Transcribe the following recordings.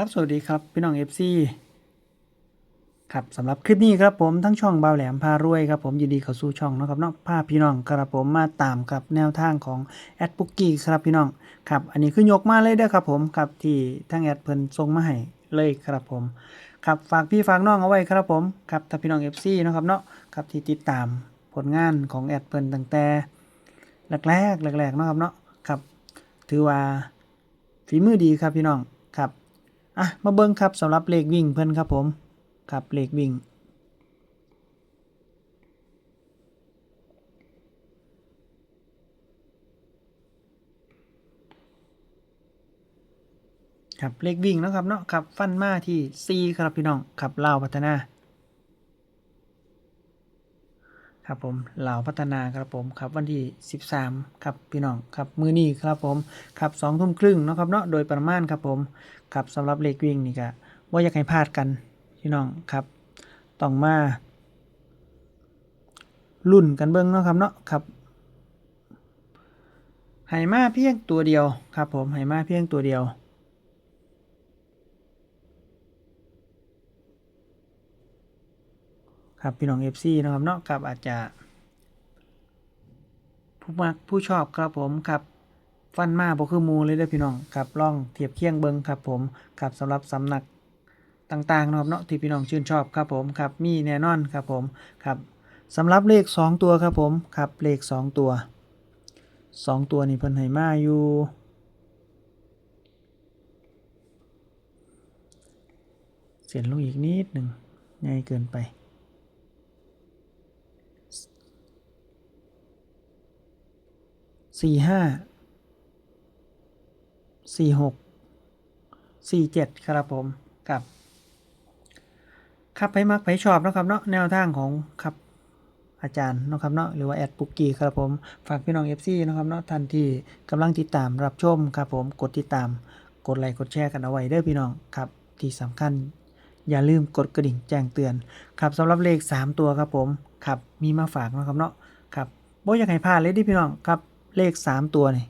ครับสวัสดีครับพี่น้อง FC ครับสำหรับคลิปนี้ครับผมทั้งช่องเบาแหลมพารวยครับผมยินดีเข้าสู่ช่องนะครับเนาะพาพี่น้องครับผมมาตามกับแนวทางของแอดปุกกี้ครับพี่น้องครับอันนี้คือยกมาเลยเด้อครับผมครับที่ทั้งแอดเพิ่นส่งมาให้เลยครับผมครับฝากพี่ฝากน้องเอาไว้ครับผมครับถ้าพี่น้อง FC เนาะครับเนาะครับที่ติดตามผลงานของแอดเพิ่นตั้งแต่แรกๆแรกๆเนาะครับเนาะครับถือว่าฝีมือดีครับพี่น้องครับ อะมาเบิ้งครับสำหรับเลขวิ่งเพื่อนครับผมครับเลขวิ่ง ครับเลขวิ่งนะครับเนาะครับฟันมาที่ 4 ครับพี่น้องครับลาวพัฒนา ครับผมเหล่าพัฒนาครับผมครับวันที่ 13ครับพี่น้องครับมือนี้ครับผมครับสองทุ่มครึ่งเนาะครับเนาะโดยประมาณครับผมครับสำหรับเลขวิ่งนี่ก็ว่าอยากให้พลาดกันพี่น้องครับต้องมาลุ่นกันเบิ้งเนาะครับเนาะครับให้มาเพียงตัวเดียวครับผมให้มาเพียงตัวเดียว ครับพี่น้อง FC นะครับเนาะครับอาจจะ ผู้มักผู้ชอบครับผมครับฟันมาบ่คือมูเลยเด้อพี่น้องครับล่องเทียบเคียงเบิงครับผมครับสำหรับสำนักต่างๆนะครับเนาะที่พี่น้องชื่นชอบครับผมครับมีแน่นอนครับผมครับสำหรับเลข 2 ตัวครับผมครับเลข 2 ตัว 2 ตัวนี่เพิ่นให้มาอยู่เสียนลงอีกนิดหนึ่งง่ายเกินไป สี่ห้าสี่หกสี่เจ็ดครับผมกับครับไปมักไปชอบนะครับเนาะแนวทางของครับอาจารย์นะครับเนาะหรือว่าแอดปุกกี้ครับผมฝากพี่น้อง FC นะครับเนาะท่านที่กำลังติดตามรับชมครับผมกดติดตามกดไลค์กดแชร์กันเอาไว้เด้อพี่น้องครับที่สำคัญ อย่าลืมกดกระดิ่งแจ้งเตือนครับสำหรับเลข 3 ตัวครับผมครับมีมาฝากนะครับเนาะครับโบอยากให้พลาดเลยดิพี่น้องครับ เลข3ตัวนี่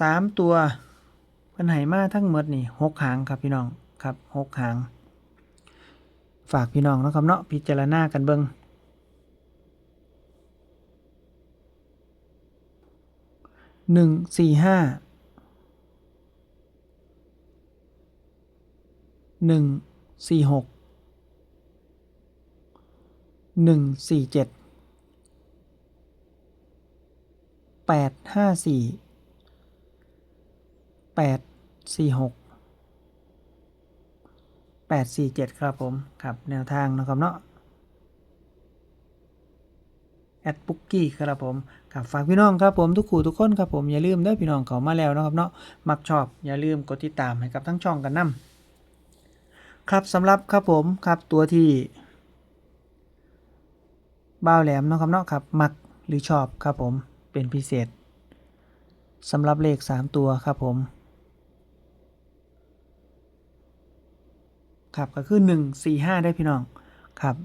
สามตัวเพิ่นให้มาทั้งหมดนี่หกหางครับพี่น้องครับหกหาง ฝากพี่น้องนะครับเนาะพิจารณากันเบิงหนึ่งสี่ห้าหนึ่งสี่หกหนึ่งสี่เจ็ด แปดห้าสี่แปดสี่หกแปดสี่เจ็ดครับผมครับแนวทางนะครับเนาะแอดปุกกี้ครับผมครับฝากพี่น้องครับผมทุกคู่ทุกคนครับผมอย่าลืมด้อพี่น้องเขามาแล้วนะครับเนาะมักชอบอย่าลืมกดติดตามให้กับทั้งช่องกันนำครับสำหรับครับผมครับตัวที่บ้าวแหลมนะครับเนาะครับมักหรือชอบครับผม เป็นพิเศษสำหรับเลข 3 ตัวครับผม ครับก็คือ 1 4 5 ได้พี่น้องครับ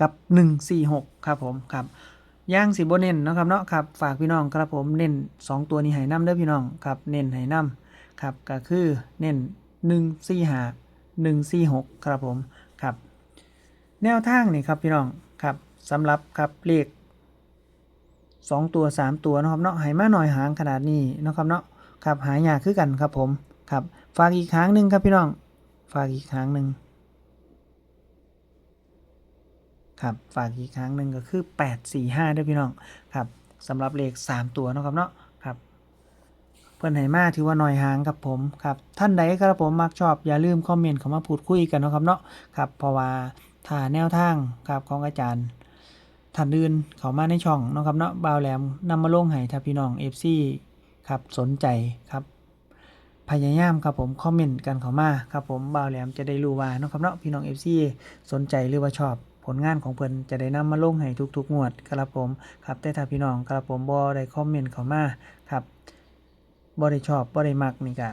กับ 1 4 6 ครับผมครับย่างสีโบเน้นนะครับเนาะครับฝากพี่น้องครับผมเน้น 2 ตัวนี้ให้น้ำเด้อพี่น้องครับเน้นให้น้ำครับก็คือเน้น1 4 5 1 4 6 ครับผม ครับ แนวทางนี่ครับพี่น้องครับสำหรับครับเลข2ตัว3ตัวนะครับเนาะให้มาหน่อยหางขนาดนี้นะครับเนาะครับหายากคือกันครับผมครับฝากอีกครั้งหนึ่งครับพี่น้องฝากอีกครั้งหนึ่งครับฝากอีกครั้งหนึ่งก็คือ 8 4 5ด้วยพี่น้องครับสำหรับเลข 3 ตัวนะครับเนาะ พื่อนไหมาถือว่าหน้อยหางกับผมครับท่านใดครับผมมักชอบอย่าลืมคอมเมนต์เข้ามาพูดคุยกันนะครับเนาะครับเพราะว่าถ้าแนวทางครับของอาจารย์ท่านอื่นเขามาในช่องนะครับเนาะบ่าวแหลมนำมาลงให้ถ้าพี่น้อง FC ครับสนใจครับพยายามครับผมคอมเมนต์กันเข้ามาครับผมบ่าวแหลมจะได้รู้ว่านะครับเนาะพี่น้อง FC สนใจหรือว่าชอบผลงานของเพิ่นจะได้นำมาลงให้ทุกๆงวดครับผมครับแต่ถ้าพี่น้องครับผมบ่ได้คอมเมนต์เข้ามาครับ บ่ได้ชอบบ่ได้มักนี่ก็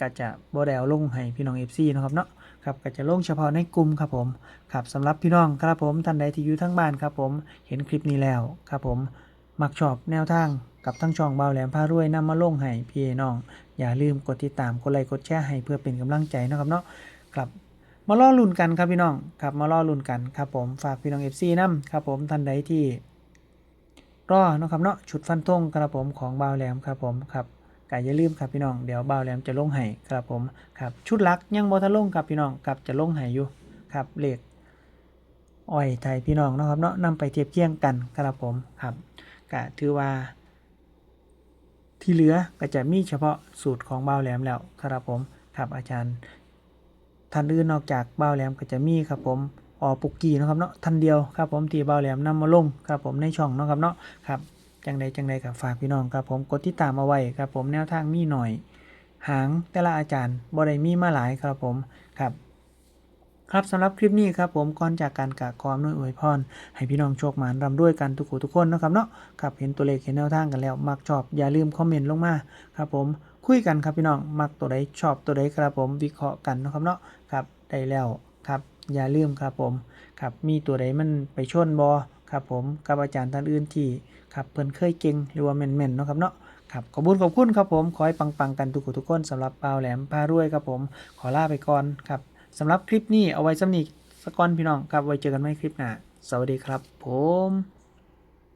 ก็จะบ่ได้เอาลงให้พี่น้อง FC เนะครับเนาะครับก็จะลงเฉพาะในกลุ่มครับผมครับสำหรับพี่น้องครับผมท่านใดที่อยู่ทั้งบ้านครับผมเห็นคลิปนี้แล้วครับผมมักชอบแนวทางกับทั้งช่องเบาแหลมพารวยนำมาลงให้พี่น้อง อย่าลืมกดติดตามกดไลค์กดแชร์ให้เพื่อเป็นกำลังใจนะครับเนาะครับมาล่อลุ่นกันครับพี่น้องครับมาล่อลุ่นกันครับผมฝากพี่น้อง FC นํครับผมท่านใดที่รอนะครับเนาะชุดฟันธงครับผมของบาวแหลมครับผมครับ ก็อย่าลืมครับพี่น้องเดี๋ยวบ่าวแหลมจะลงให้ครับผมครับชุดลักยังบ่ทันลงครับพี่น้องครับจะลงให้อยู่ครับเลขอ้อยไทยพี่น้องนะครับเนาะนำไปเทียบเคียงกันครับผมครับก็ถือว่า ที่เหลือก็จะมีเฉพาะสูตรของบ่าวแหลมแล้วครับผมครับอาจารย์ท่านอื่นนอกจากบ่าวแหลมก็จะมีครับผมออปุกกี้นะครับเนาะท่านเดียวครับผมที่บ่าวแหลมนำมาลงครับผมในช่องนะครับเนาะครับ จังใดจังใดกับฝากพี่น้องครับผมกดติดตามเอาไว้ครับผมแนวทางมีหน่อย หางแต่ละอาจารย์บ่ได้มีมาหลายครับผมครับครับสำหรับคลิปนี้ครับผมก่อนจากการกะกอมด้วยอวยพรให้พี่น้องโชคหมานรำด้วยกันทุกคนทุกคนนะครับเนาะครับเห็นตัวเลขเห็นแนวทางกันแล้ว มักชอบอย่าลืมคอมเมนต์ลงมาครับผมคุยกันครับพี่น้องมักตัวใดชอบตัวใดครับผมวิเคราะห์กันนะครับเนาะครับได้แล้วครับอย่าลืมครับผมครับมีตัวใดมันไปชนบอครับผมกับอาจารย์ท่านอื่นที่ ครับเพิ่นเคยเก่งหรือว่าแม่นๆเนาะครับเนาะครับขอบคุณขอบคุณครับผม ขอให้ปังๆกันทุกคนทุกคนสำหรับเปาแหลมพารวยครับผม ขอลาไปก่อนครับสำหรับคลิปนี้เอาไว้สำนีสกอนพี่น้องครับไว้เจอกันใหม่คลิปหน้าสวัสดีครับผม